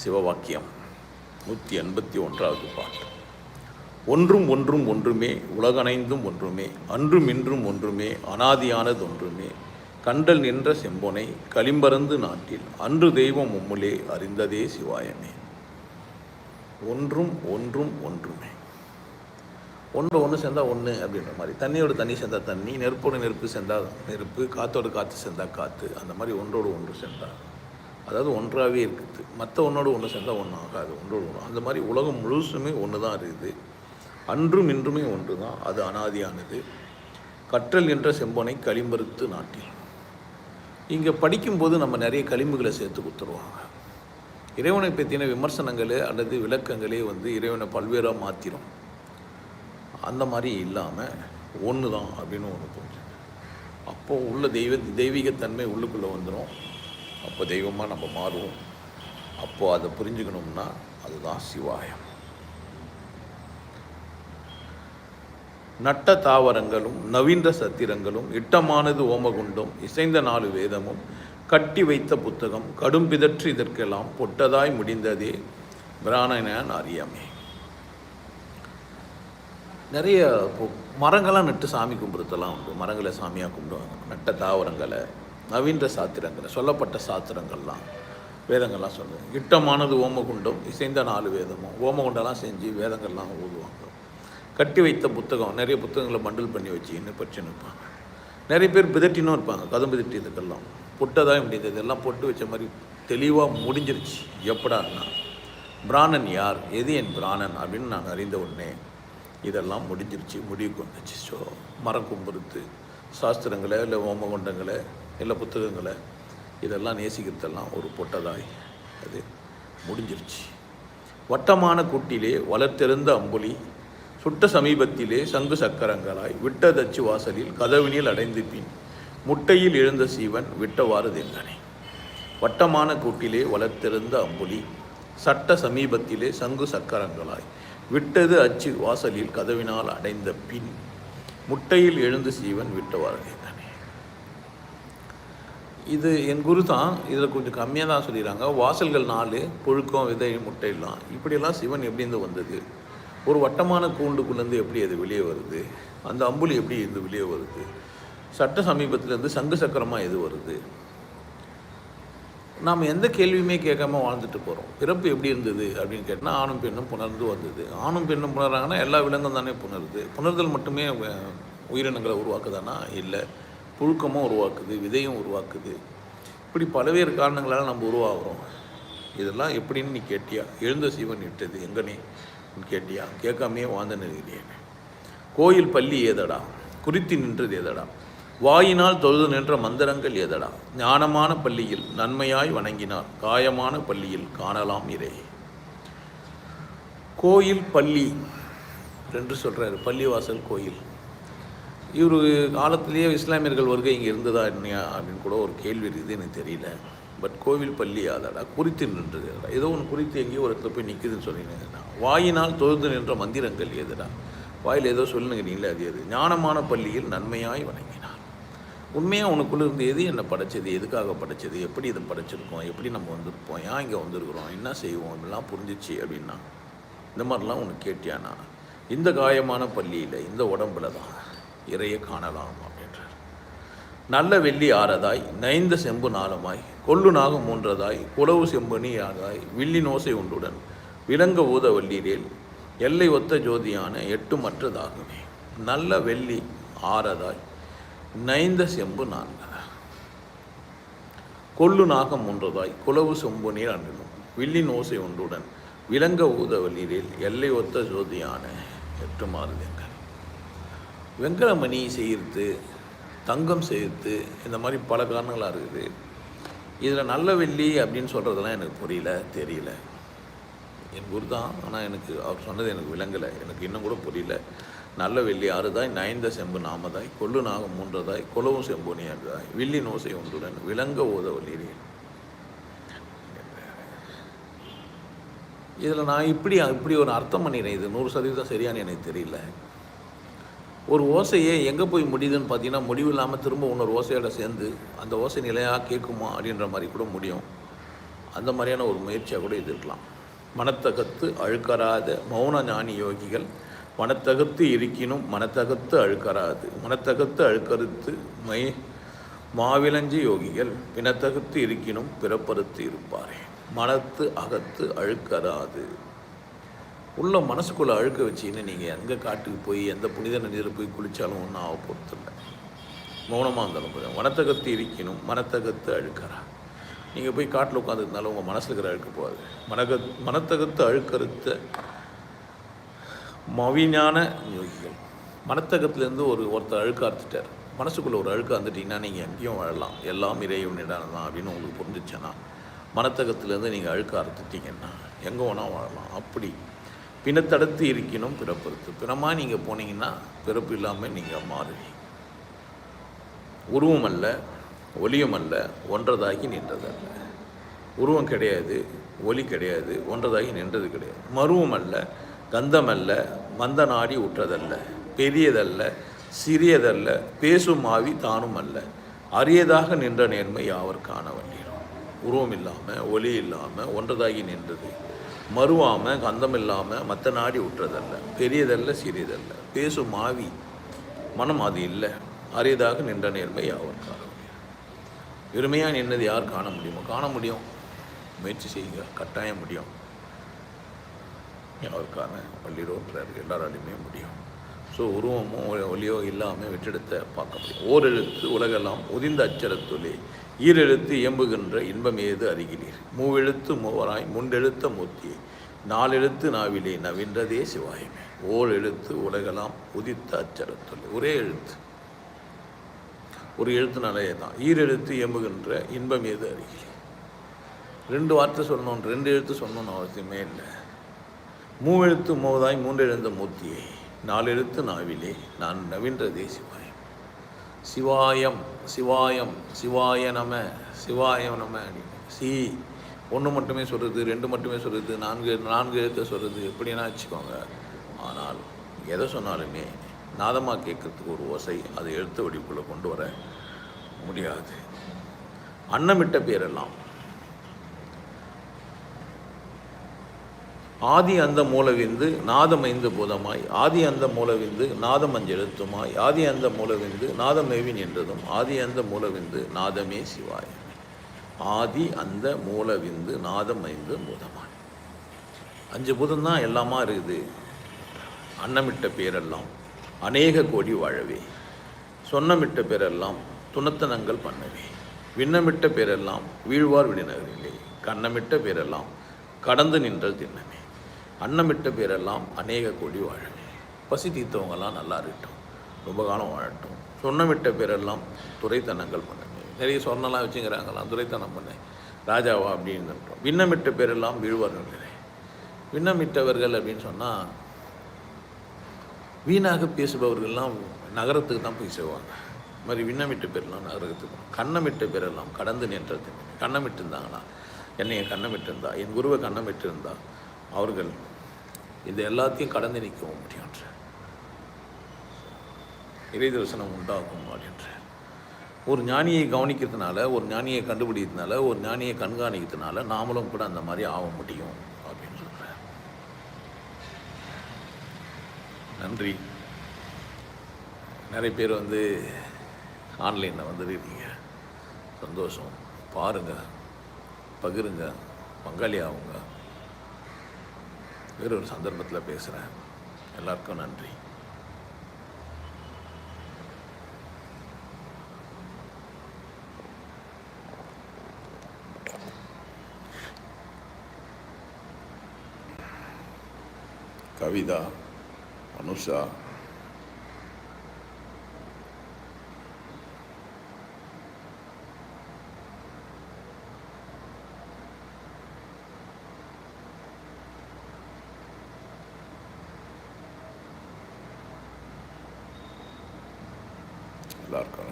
சிவவாக்கியம் நூற்றி எண்பத்தி ஒன்றாவது பாட்டு. ஒன்றும் ஒன்றும் ஒன்றுமே உலகனைந்தும் ஒன்றுமே அன்றும் இன்றும் ஒன்றுமே அனாதியானது ஒன்றுமே கண்டல் நின்ற செம்பொனை களிம்பறந்து நாட்டில் அன்று தெய்வம் உம்முலே அறிந்ததே சிவாயமே. ஒன்றும் ஒன்றும் ஒன்றுமே. ஒன்று ஒன்று சேர்ந்தால் ஒன்று அப்படின்ற மாதிரி. தண்ணியோட தண்ணி சேர்ந்தால் தண்ணி நெருப்போட நெருப்பு சேர்ந்தால் நெருப்பு காற்றோடு காற்று சேர்ந்தால் காற்று அந்த மாதிரி ஒன்றோடு ஒன்று சேர்ந்தால் அதாவது ஒன்றாகவே இருக்குது. மற்ற ஒன்றோடு ஒன்று சேர்ந்தால் ஒன்று ஆகாது. ஒன்றோடு ஒன்று அந்த மாதிரி உலகம் முழுசுமே ஒன்று தான் இருக்குது அன்றும் இன்றுமே ஒன்று தான் அது அனாதியானது. கற்றல் என்ற செம்பனை களிம்பருத்து நாட்டில் இங்கே படிக்கும்போது நம்ம நிறைய களிம்புகளை சேர்த்து கொடுத்துருவாங்க. இறைவனை பற்றின விமர்சனங்களே அல்லது விளக்கங்களே வந்து இறைவனை பல்வேறாக மாற்றிடும் அந்த மாதிரி இல்லாமல் ஒன்று தான் அப்படின்னு ஒன்று புரிஞ்சு அப்போது உள்ள தெய்வ தெய்வீகத்தன்மை உள்ளுக்குள்ளே வந்துடும் அப்போ தெய்வமாக நம்ம மாறுவோம். அப்போது அதை புரிஞ்சுக்கணும்னா அதுதான் சிவாயம். நட்ட தாவரங்களும் நவீன சத்திரங்களும் இட்டமானது ஓமகுண்டும் இசைந்த நாலு வேதமும் கட்டி வைத்த புத்தகம் கடும் பிதற்று இதற்கெல்லாம் பொட்டதாய் முடிந்ததே பிராணனான் அறியாமே நிறைய இப்போ நட்டு சாமி கும்பிடுறதெல்லாம் உண்டு. மரங்களை சாமியாக கும்பிடுவாங்க. நட்ட தாவரங்களை நவீன சாத்திரங்கள் சொல்லப்பட்ட சாத்திரங்கள்லாம் வேதங்கள்லாம் சொல்லுவாங்க இட்டமானது ஓமகுண்டம் இசைந்த நாலு வேதமும். ஓமகுண்டெல்லாம் செஞ்சு வேதங்கள்லாம் ஓதுவாங்க. கட்டி வைத்த புத்தகம் நிறைய புத்தகங்களை மண்டல் பண்ணி வச்சு இன்னும் இருப்பாங்க. நிறைய பேர் பிதட்டினும் இருப்பாங்க கதம் பிதட்டி இதுக்கெல்லாம் புட்டதாக முடியுது இதெல்லாம் பொட்டு வச்ச மாதிரி தெளிவாக முடிஞ்சிருச்சு. எப்படான்னா பிராணன் யார்? எது என் பிராணன்? அப்படின்னு நாங்கள் அறிந்த உடனே இதெல்லாம் முடிஞ்சிருச்சு. முடிவுக்கு வந்துச்சு. ஸோ மரம் கும்புறுத்து சாஸ்திரங்களை இல்லை ஓமகுண்டங்களை இல்லை புத்தகங்களை இதெல்லாம் நேசிக்கிறதெல்லாம் ஒரு பொட்டதாய். அது முடிஞ்சிருச்சு. வட்டமான கூட்டிலே வளர்த்திருந்த அம்புலி சுட்ட சமீபத்திலே சங்கு சக்கரங்களாய் விட்டதச்சு வாசலில் கதவினில் அடைந்து பின் முட்டையில் எழுந்த சீவன் விட்டவாறு தெங்கனே வட்டமான கூட்டிலே வளர்த்திருந்த அம்புலி சட்ட சமீபத்திலே சங்கு சக்கரங்களாய் விட்டது அச்சு வாசலில் கதவினால் அடைந்த பின் முட்டையில் எழுந்த சீவன் விட்டவாறு இது என் குரு தான் இதில் கொஞ்சம் கம்மியாக தான் சொல்லிடுறாங்க. வாசல்கள் நாலு புழுக்கம் விதை முட்டையெல்லாம் இப்படியெல்லாம் சிவன் எப்படி இருந்து வந்தது? ஒரு வட்டமான கூண்டுக்குள்ளேருந்து எப்படி அது வெளியே வருது? அந்த அம்புலி எப்படி இருந்து வெளியே வருது? சட்ட சமீபத்திலேருந்து சங்கு சக்கரமாக எது வருது? நாம் எந்த கேள்வியுமே கேட்காம வாழ்ந்துட்டு போகிறோம் பிறப்பு எப்படி இருந்தது அப்படின்னு கேட்டால் ஆணும் பெண்ணும் புணர்ந்து வந்தது. ஆணும் பெண்ணும் புணர்றாங்கன்னா எல்லா விலங்கும் தானே புணருது. புணர்தல் மட்டுமே உயிரினங்களை உருவாக்குதானா? இல்லை. புழுக்கமும் உருவாக்குது விதையும் உருவாக்குது. இப்படி பல்வேறு காரணங்களால் நம்ம உருவாகிறோம். இதெல்லாம் எப்படின்னு நீ கேட்டியா? எழுந்த சிவன் இட்டது எங்கனே கேட்டியா? கேட்காமையே வாழ்ந்து நிற்கிறேன். கோயில் பள்ளி ஏதடா? குறித்து நின்றது ஏதடா? வாயினால் தொழுது நின்ற மந்திரங்கள் ஏதடா? ஞானமான பள்ளியில் நன்மையாய் வணங்கினார். காயமான பள்ளியில் காணலாம் இரே கோயில் பள்ளி என்று சொல்கிறார் பள்ளிவாசல் கோயில். இவர் காலத்திலேயே இஸ்லாமியர்கள் வருகை இங்கே இருந்ததா இல்லையா அப்படின்னு கூட ஒரு கேள்வி இருக்குது எனக்கு தெரியல. பட் கோவில் பள்ளி அதடா குறித்து நின்றது. ஏதோ ஒன்று குறித்து எங்கேயோ ஒரு இடத்துல போய் நிற்குதுன்னு சொன்னீங்கன்னா வாயினால் தொழுது நின்ற மந்திரங்கள் எதுடா? வாயில் ஏதோ சொல்லுங்கிறீங்களே அது எது? ஞானமான பள்ளியில் நன்மையாய் வணங்கினார். உண்மையாக உனக்குள்ளே இருந்து எது என்னை படைச்சது? எதுக்காக படைச்சது? எப்படி இதை படைச்சிருக்கோம்? எப்படி நம்ம வந்திருப்போம்? ஏன் இங்கே வந்திருக்கிறோம்? என்ன செய்வோம்? எல்லாம் புரிஞ்சிச்சு அப்படின்னா இந்த மாதிரிலாம் உனக்கு கேட்டியானா இந்த காயமான பள்ளியில் இந்த உடம்புல தான் இறையை காணலாம் அப்படின்றார். நல்ல வெள்ளி ஆறதாய் நைந்த செம்பு நாளமாய் கொள்ளு நாகம் மூன்றதாய் குளவு செம்பு நீராதாய் வில்லி நோசை உண்டுடன் விலங்க ஊத வள்ளிரேல் எல்லை ஒத்த ஜோதியான எட்டு மற்றதாகுமே. நல்ல வெள்ளி ஆறதாய் நைந்த செம்பு நான்கதாய். கொள்ளு நாகம் மூன்றதாய் குளவு செம்பு நீர் அன்றிலும் வில்லின் ஓசை ஒன்றுடன் விலங்க ஊத வள்ளீரில் எல்லை ஒத்த ஜோதியான எட்டு மாறுதங்கள் வெங்கலமணி செய்கிறது தங்கம் செய்கிறது இந்த மாதிரி பல காரணங்களாக இருக்குது. இதில் நல்ல வெள்ளி அப்படின்னு சொல்கிறதெல்லாம் எனக்கு புரியல தெரியல. என் குரு தான் ஆனால் எனக்கு அவர் சொன்னது எனக்கு விளங்கலை. எனக்கு இன்னும் கூட புரியல. நல்ல வெள்ளி ஆறுதாய் நயந்த செம்பு நாமதாய் கொள்ளு நாகம் மூன்றதாய் கொலவும் செம்பு நீன்றதாய் வில்லி நோசை ஒன்றுடன் விளங்க ஓத வள்ளீரேன் இதில் நான் இப்படி இப்படி ஒரு அர்த்தம் பண்ணிடுறேன் இது நூறு சதவீதம் சரியானு எனக்கு தெரியல. ஒரு ஓசையே எங்கே போய் முடியுதுன்னு பார்த்தீங்கன்னா முடிவு இல்லாமல் திரும்ப இன்னொரு ஓசையோட சேர்ந்து அந்த ஓசை நிலையாக கேட்குமா அப்படின்ற மாதிரி கூட முடியும். அந்த மாதிரியான ஒரு முயற்சியாக கூட இது இருக்கலாம் மனத்தகத்து அழுக்கராத மௌன ஞானி யோகிகள் மனத்தகத்து இருக்கினும் மனத்தகத்து அழுக்கராது. மனத்தகத்து அழுக்கறுத்து மை மாவிலஞ்சி யோகிகள் பிணத்தகத்து இருக்கினும் பிறப்பறுத்து இருப்பாரே. மனத்து அகத்து அழுக்கறாது உள்ள மனசுக்குள்ளே அழுக்க வச்சின்னு நீங்கள் எங்கே காட்டுக்கு போய் எந்த புனித நதியில் போய் குளித்தாலும் ஒன்றும் ஆக பொறுத்தில்லை மௌனமாக இருந்தாலும் போதும். மனத்தகத்து இருக்கணும். மனத்தகத்து அழுக்கிறா. நீங்கள் போய் காட்டில் உட்காந்துருந்தாலும் உங்கள் மனசில் இருக்கிற அழுக்க போகாது. மனக மனத்தகத்து அழுக்கறுத்த மவிஞான யோகிகள். மனத்தகத்துலேருந்து ஒரு ஒருத்தர் அழுக்க அறுத்துட்டார். மனசுக்குள்ளே ஒரு அழுக்க வந்துட்டிங்கன்னா நீங்கள் எங்கேயும் வாழலாம். எல்லாம் இறைவனிடம் தான் அப்படின்னு உங்களுக்கு புரிஞ்சிச்சேன்னா மனத்தகத்துலேருந்து நீங்கள் அழுக்க அறுத்துட்டீங்கன்னா எங்கே வேணால் வாழலாம். அப்படி பிணத்தடுத்து இருக்கணும் பிறப்பறுத்து பிணமாக நீங்கள் போனீங்கன்னா பிறப்பு இல்லாமல் நீங்கள் மாறுவீங்க. உருவம் அல்ல ஒலியும் அல்ல ஒன்றதாகி நின்றதல்ல உருவம் கிடையாது ஒலி கிடையாது ஒன்றதாகி நின்றது கிடையாது. மருவம் அல்ல கந்தம் அல்ல மந்த நாடி உற்றதல்ல பெரியதல்ல சிறியதல்ல பேசும் ஆவி தானும் அல்ல. அரியதாக நின்ற நேர்மை யாவர் காண வண்டிடும் உருவம் இல்லாமல் ஒலி இல்லாமல் ஒன்றதாகி நின்றது மறுவாமல் கந்தம் இல்லாமல் மற்ற நாடி உற்றதல்ல. பெரியதல்ல சிறியதல்ல. பேசும் ஆவி மனம் அது இல்லை. அரியதாக நின்ற நேர்மை யாவர் காண வெறுமையாக நின்னது யார் காண முடியுமோ காண முடியும். முயற்சி செய்யுங்க. கட்டாயம் முடியும். யாருக்கான பள்ளிரோன்றார் எல்லாராலையுமே முடியும். ஸோ உருவமோ ஒலியோ இல்லாமல் வெற்றிடத்தை பார்க்க முடியும் ஓரெழுத்து உலகெல்லாம் உதிந்த அச்சரத்துலே ஈரெழுத்து இயம்புகின்ற இன்பம் ஏது அறிகிறீர்? மூவெழுத்து மூவராய் முண்டெழுத்த மூர்த்தியை. நாலெழுத்து நாவிலே நவின்றதே சிவாயமே. ஓர் எழுத்து உலகெல்லாம் உதித்த அச்சரத்துலே ஒரே எழுத்து. ஒரு எழுத்துனாலே தான் ஈரெழுத்து இயம்புகின்ற இன்பம் ஏது அருகில் ரெண்டு வார்த்தை சொல்லணும் ரெண்டு எழுத்து சொல்லணும்னு அவசியமே இல்லை. மூவெழுத்து மூவதாய் மூன்றெழுந்த மூர்த்தியை. நாலு எழுத்து நாவிலே நான் நவீன்றதே சிவாயம் சிவாயம் சிவாயம் சிவாய நம சிவாயம் நம அப்படின்னு சி ஒன்று மட்டுமே சொல்கிறது ரெண்டு மட்டுமே சொல்கிறது நான்கு நான்கு எழுத்தை சொல்கிறது எப்படின்னா வச்சுக்கோங்க. ஆனால் எதை சொன்னாலுமே நாதமாக கேட்கறதுக்கு ஒரு ஓசை அதை எழுத்து வடிவுக்குள்ளே கொண்டு வர முடியாது. அன்னமிட்ட பேரெல்லாம் ஆதி அந்த மூலவிந்து நாதமைந்து பூதமாய் ஆதி அந்த மூலவிந்து நாதம் அஞ்செழுத்துமாய் ஆதி அந்த மூலவிந்து நாதமேவி நின்றதும் ஆதி அந்த மூலவிந்து நாதமே சிவாய். ஆதி அந்த மூலவிந்து நாதம் ஐந்து பூதமாய். அஞ்சு பூதம் தான் எல்லாமா இருக்குது? அன்னமிட்ட பேரெல்லாம் அநேக கோடி வாழவே. சொன்னமிட்ட பேரெல்லாம் துணத்தனங்கள் பண்ணவே. விண்ணமிட்ட பேரெல்லாம் வீழ்வார் விடினகரிலே கண்ணமிட்ட பேரெல்லாம் கடந்து நின்றல் திண்ணமே அன்னமிட்ட பேரெல்லாம் அநேக கோடி வாழவே பசி தீர்த்தவங்கெல்லாம் நல்லா இருக்கட்டும். ரொம்ப காலம் வாழட்டும். சொன்னமிட்ட பேரெல்லாம் துறைத்தனங்கள் பண்ணவே நிறைய சொன்னலாம் வச்சுங்கிறாங்களாம். துறைத்தனம் பண்ணேன் ராஜாவா அப்படின்னு விண்ணமிட்ட பேரெல்லாம் வீழ்வார்கள் விண்ணமிட்டவர்கள் அப்படின்னு சொன்னால் வீணாக பேசுபவர்கள்லாம் நகரத்துக்கு தான் போய் செய்வாங்க இது மாதிரி விண்ணமிட்ட பேரெல்லாம் நகரத்துக்கு கண்ணமிட்ட பேரெல்லாம் கடந்து நின்றது கண்ணமிட்டு இருந்தாங்களா என்னைய கண்ணமிட்டு இருந்தா என் குருவை கண்ணமிட்டு இருந்தா அவர்கள் இது எல்லாத்தையும் கடந்து நிற்கவும் முடியுன்ற இறை தரிசனம் உண்டாகும் அப்படின்ற ஒரு ஞானியை கவனிக்கிறதுனால ஒரு ஞானியை கண்டுபிடிக்கிறதுனால ஒரு ஞானியை கண்காணிக்கிறதுனால நாமளும் கூட அந்த மாதிரி ஆக முடியும் அப்படின்னு சொல்கிறேன் நன்றி. நிறைய பேர் வந்து ஆன்லைனில் வந்துருக்கீங்க. சந்தோஷம். பாருங்கள் பகிருங்க. பங்காளி ஆகுங்க. வேறொரு சந்தர்ப்பத்தில் பேசுகிறேன் எல்லாருக்கும் நன்றி. கவிதா அனுஷா darka.